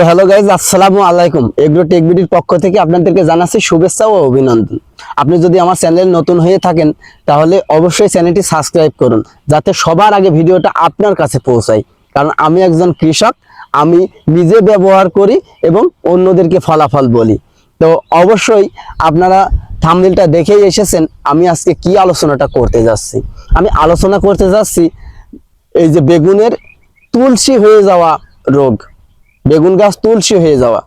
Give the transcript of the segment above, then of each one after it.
So hello guys, আসসালামু আলাইকুম। Agro টেকবিডির পক্ষ থেকে আপনাদেরকে জানাচ্ছি শুভেচ্ছা ও অভিনন্দন। আপনি যদি আমার চ্যানেল নতুন হয়ে থাকেন, তাহলে অবশ্যই চ্যানেলটি সাবস্ক্রাইব করুন, যাতে সবার আগে ভিডিওটা আপনার কাছে পৌঁছায়। কারণ আমি একজন কৃষক, আমি নিজে ব্যবহার করি এবং অন্যদেরকে ফলাফল বলি। তো অবশ্যই আপনারা থামদিলটা দেখেই এসেছেন, আমি আজকে কি আলোচনাটা করতে যাচ্ছি। আমি আলোচনা করতে যাচ্ছি এই যে বেগুনের তুলসী হয়ে যাওয়া রোগ। বেগুন গাছ তুলসী হয়ে যাওয়া।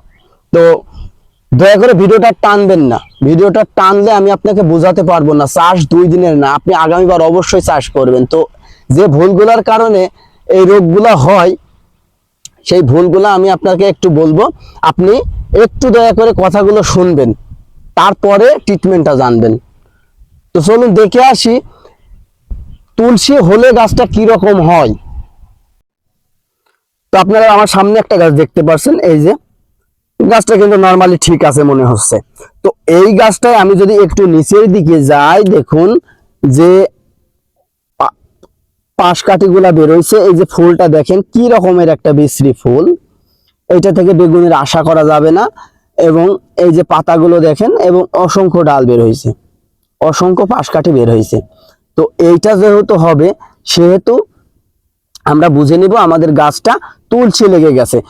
তো দয়া করে ভিডিওটা টানবেন না। ভিডিওটা টানলে আমি আপনাকে বোঝাতে পারব না, চাষ দুই দিনের না, আপনি আগামীবার অবশ্যই চাষ করবেন। তো যে ভুলগুলার কারণে এই রোগগুলা হয়, সেই ভুলগুলো আমি আপনাকে একটু বলব। আপনি একটু দয়া করে কথাগুলো শুনবেন, তারপরে ট্রিটমেন্টটা জানবেন। তো চলুন দেখে আসি, তুলসী হলে গাছটা কি রকম হয়? তো আপনারা আমার সামনে একটা গাছ দেখতে পাচ্ছেন এই যে। গাছটা কিন্তু নর্মালি ঠিক আছে মনে হচ্ছে। তো এই গাছটায় আমি যদি একটু নিচের দিকে যাই, দেখুন যে পাশ কাঠিগুলা বেরোইছে। এই যে ফুলটা দেখেন, কি রকমের একটা বিশ্রী ফুল। এইটা থেকে বেগুনের আশা করা যাবে না। এবং এই যে পাতাগুলো দেখেন, এবং অসংখ্য ডাল বের হয়েছে অসংখ্য পাশকাঠি বের হয়েছে তো এইটা যেহেতু হবে, সেহেতু আমরা বুঝে নিব আমাদের গাছটা তুলসী লেগে গেছে।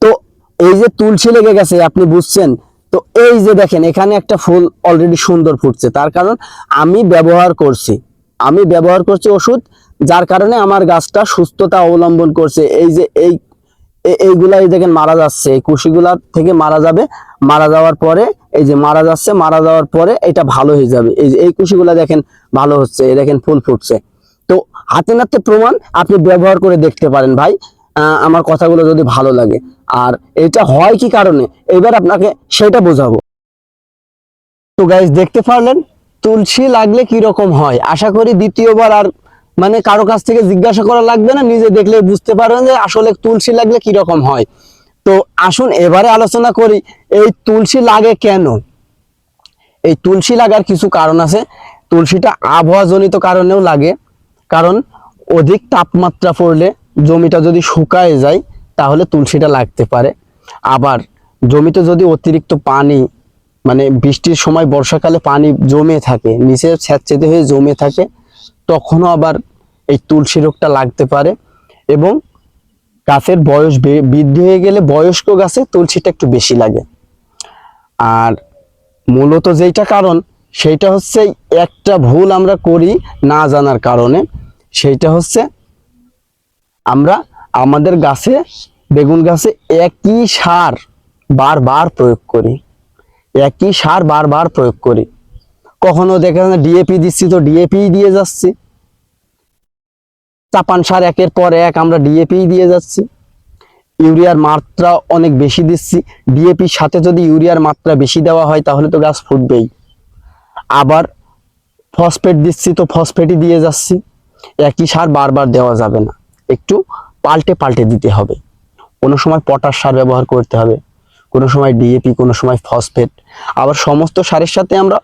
তো এই যে তুলসী লেগে গেছে, আপনি বুঝছেন? তো এই যে দেখেন, এখানে একটা ফুল অলরেডি সুন্দর ফুটছে। তার কারণ আমি ব্যবহার করছি। আমি ব্যবহার করছি ওষুধ, যার কারণে আমার গাছটা সুস্থতা অবলম্বন করছে। এই যে এই, এ- এইগুলা এই দেখেন মারা যাচ্ছে। এই কুশিগুলা থেকে মারা যাবে। মারা যাওয়ার পরে, এই যে মারা যাচ্ছে, মারা যাওয়ার পরে এটা ভালো হয়ে যাবে। এই যে এই কুশিগুলা দেখেন ভালো হচ্ছে। এই দেখেন ফুল ফুটছে। হাতে নাতে প্রমাণ আপনি ব্যবহার করে দেখতে পারেন ভাই। আমার কথাগুলো যদি ভালো লাগে। আর এটা হয় কি কারণে? এবার আপনাকে সেটা বোঝাবো। তো গাইজ দেখতে পারলেন? তুলসী লাগলে কি রকম হয়? আশা করি দ্বিতীয়বার আর মানে কারও কাছ থেকে জিজ্ঞাসা করা লাগবে না। নিজে দেখলে বুঝতে পারবেন যে আসলে তুলসী লাগলে কি রকম হয়। তো আসুন এবারে আলোচনা করি, এই তুলসী লাগে কেন? এই তুলসী লাগার কিছু কারণ আছে। তুলসীটা আবহাওয়াজনিত কারণেও লাগে। কারণ অধিক তাপমাত্রা পড়লে জমিটা যদি শুকায় যায়, তাহলে তুলসীটা লাগতে পারে। আবার জমিতে যদি অতিরিক্ত পানি মানে বৃষ্টির সময় বর্ষাকালে পানি জমে থাকে, নিচে স্যাঁতচেতে হয়ে জমে থাকে, তখনও আবার এই তুলসী রোগটা লাগতে পারে এবং গাছের বয়স বৃদ্ধি হয়ে গেলে বয়স্ক গাছে তুলসীটা একটু বেশি লাগে। আর মূলত যেইটা কারণ, সেইটা হচ্ছে একটা ভুল আমরা করি না জানার কারণে। সেইটা হচ্ছে আমরা আমাদের গাছে, বেগুন গাছে একই সার বারবার প্রয়োগ করি। একই সার বারবার প্রয়োগ করি। কখনো দেখা যায় ডিএপি দিচ্ছি তো ডিএপি দিয়ে যাচ্ছি। চাপান সার একের পর এক আমরা ডিএপি দিয়ে যাচ্ছি। ইউরিয়ার মাত্রা অনেক বেশি দিচ্ছি। ডিএপির সাথে যদি ইউরিয়ার মাত্রা বেশি দেওয়া হয় তাহলে তো গাছ ফুটবেই। আবার ফসফেট দিচ্ছি তো ফসফেটই দিয়ে যাচ্ছি। একই সার বারবার দেওয়া যাবে না। একটু পাল্টে পাল্টে দিতে হবে। কোনো সময় পটাশ সার ব্যবহার করতে হবে, কোনো সময় ডিএপি কোনো সময় ফসফেট আবার সমস্ত সারের সাথে আমরা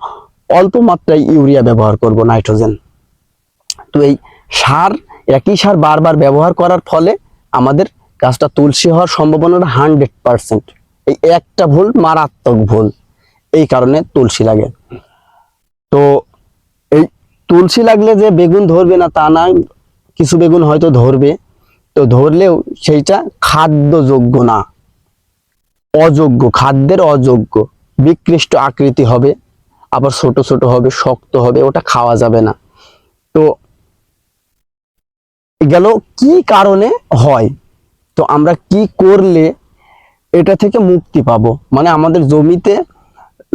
অল্প মাত্রায় ইউরিয়া ব্যবহার করব, নাইট্রোজেন। তো এই সার, একই সার বারবার ব্যবহার করার ফলে আমাদের গাছটা তুলসী হওয়ার সম্ভাবনাটা হান্ড্রেড পার্সেন্ট। এই একটা ভুল মারাত্মক ভুল। এই কারণে তুলসী লাগে। তো তুলসী লাগলে যে বেগুন ধরবে না, তা না, কিছু বেগুন হয়তো ধরবে। তো ধরলেও সেইটা খাদ্যযোগ্য না। অযোগ্য, খাদ্যের অযোগ্য। বিকৃষ্ট আকৃতি হবে, আবার ছোট ছোট হবে, শক্ত হবে, ওটা খাওয়া যাবে না। তো গেল কি কারণে হয়? তো আমরা কি করলে এটা থেকে মুক্তি পাবো? মানে আমাদের জমিতে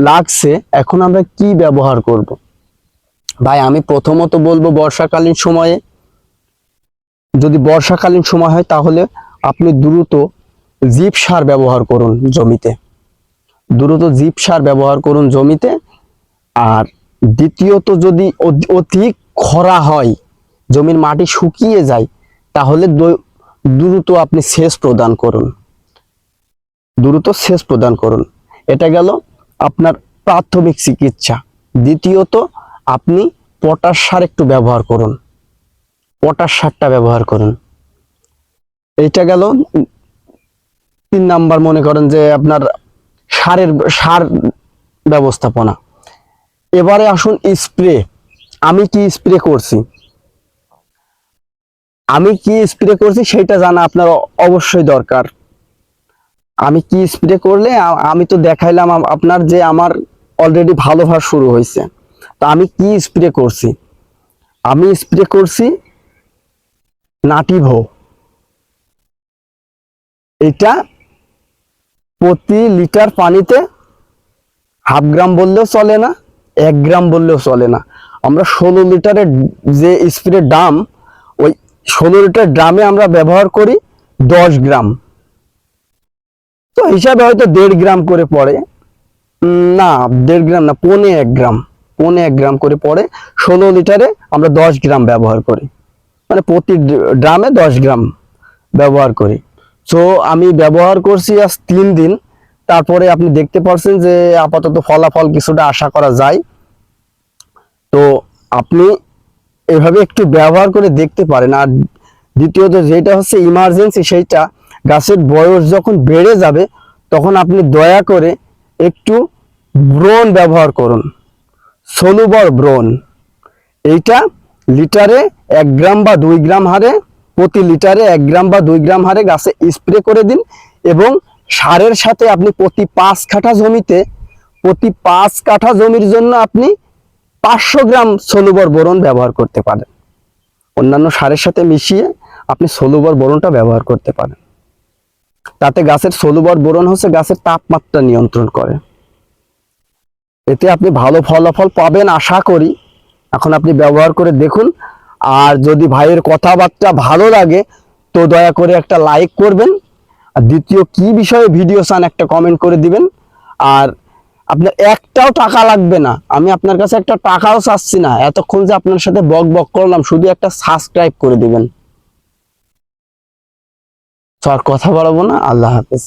লাগছে, এখন আমরা কি ব্যবহার করব? ভাই, আমি প্রথমত বলব বর্ষাকালীন সময়ে, যদি বর্ষাকালীন সময় হয়, তাহলে আপনি দ্রুত জীব সার ব্যবহার করুন জমিতে। দ্রুত জীব সার ব্যবহার করুন জমিতে। আর দ্বিতীয়ত যদি অধিক খরা হয়, জমির মাটি শুকিয়ে যায়, তাহলে দ্রুত আপনি সেচ প্রদান করুন। দ্রুত সেচ প্রদান করুন। এটা গেল আপনার প্রাথমিক চিকিৎসা। দ্বিতীয়ত আপনি পটাশ সার একটু ব্যবহার করুন। পটাশ সারটা ব্যবহার করুন। এটা গেল তিন নাম্বার মনে করেন যে আপনার সারের সার ব্যবস্থাপনা। এবারে আসুন স্প্রে। আমি কি স্প্রে করছি? আমি কি স্প্রে করছি সেটা জানা আপনার অবশ্যই দরকার। আমি কি স্প্রে করলে আমি তো দেখাইলাম আপনার যে আমার অলরেডি ভালো ভার শুরু হয়েছে তা আমি কি স্প্রে করছি? আমি স্প্রে করছি নাটিভো। এটা প্রতি লিটার পানিতে হাফ গ্রাম বললেও চলে না, এক গ্রাম বললেও চলে না। আমরা ষোলো লিটারের যে স্প্রে ড্রাম ওই ষোলো লিটার ড্রামে আমরা ব্যবহার করি দশ গ্রাম। তো হিসাবে হয়তো দেড় গ্রাম করে পড়ে। না, দেড় গ্রাম না, পৌনে এক গ্রাম। পৌনে এক গ্রাম করে পড়ে, ষোলো লিটারে আমরা দশ গ্রাম ব্যবহার করি। মানে প্রতি ড্র- ড্রামে দশ গ্রাম ব্যবহার করি। তো আমি ব্যবহার করছি আজ তিন দিন। তারপরে আপনি দেখতে পাচ্ছেন যে আপাতত ফলাফল কিছুটা আশা করা যায়। তো আপনি এভাবে একটু ব্যবহার করে দেখতে পারেন। আর দ্বিতীয়ত যেটা হচ্ছে ইমার্জেন্সি সেইটা গাছের বয়স যখন বেড়ে যাবে, তখন আপনি দয়া করে একটু ব্রোন ব্যবহার করুন। সলুবর ব্রোন এইটা লিটারে এক গ্রাম বা দুই গ্রাম হারে, প্রতি লিটারে এক গ্রাম বা দুই গ্রাম হারে গাছে স্প্রে করে দিন এবং সারের সাথে আপনি প্রতি পাঁচ কাঠা জমিতে, প্রতি পাঁচ কাঠা জমির জন্য আপনি পাঁচশো গ্রাম সলুবর বোরন ব্যবহার করতে পারেন। অন্যান্য সারের সাথে মিশিয়ে আপনি সলুবর বোরনটা ব্যবহার করতে পারেন। তাতে গাছের সলুবর বোরন হচ্ছে গাছের তাপমাত্রা নিয়ন্ত্রণ করে। এতে আপনি ভালো ফলাফল পাবেন আশা করি। এখন আপনি ব্যবহার করে দেখুন। আর যদি ভাইয়ের কথাবার্তা ভালো লাগে, তো দয়া করে একটা লাইক করবেন। আর দ্বিতীয়, কি বিষয়ে ভিডিও চান একটা কমেন্ট করে দিবেন। আর আপনার একটাও টাকা লাগবে না। আমি আপনার কাছে একটা টাকাও চাচ্ছি না। এতক্ষণ যে আপনার সাথে বক বক করলাম, শুধু একটা সাবস্ক্রাইব করে দিবেন। তো আর কথা বাড়াবো না। আল্লাহ হাফেজ।